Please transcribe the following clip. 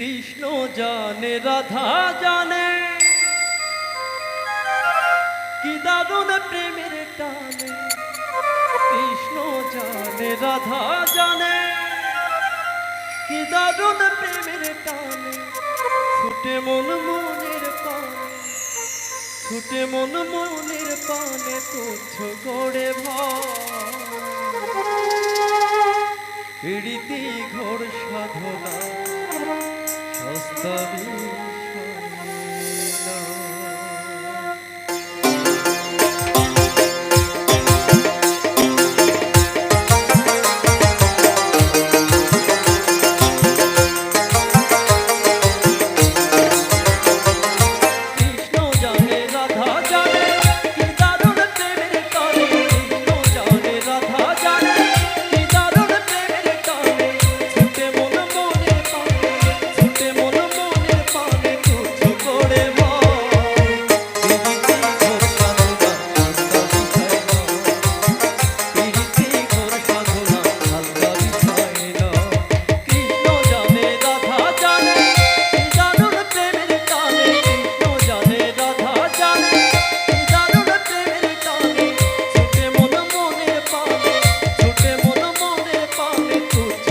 কৃষ্ণ জানে, রাধা জানে। কি দারুণ প্রেমের টানে। কৃষ্ণ জানে, রাধা জানে। কি দারুণ প্রেমের টানে। ছুটে মন মনের পানে। ছুটে মন মনের পানে তুচ্ছ করে ভাড়িতে ঘোর সাধনা। कभी Ooh.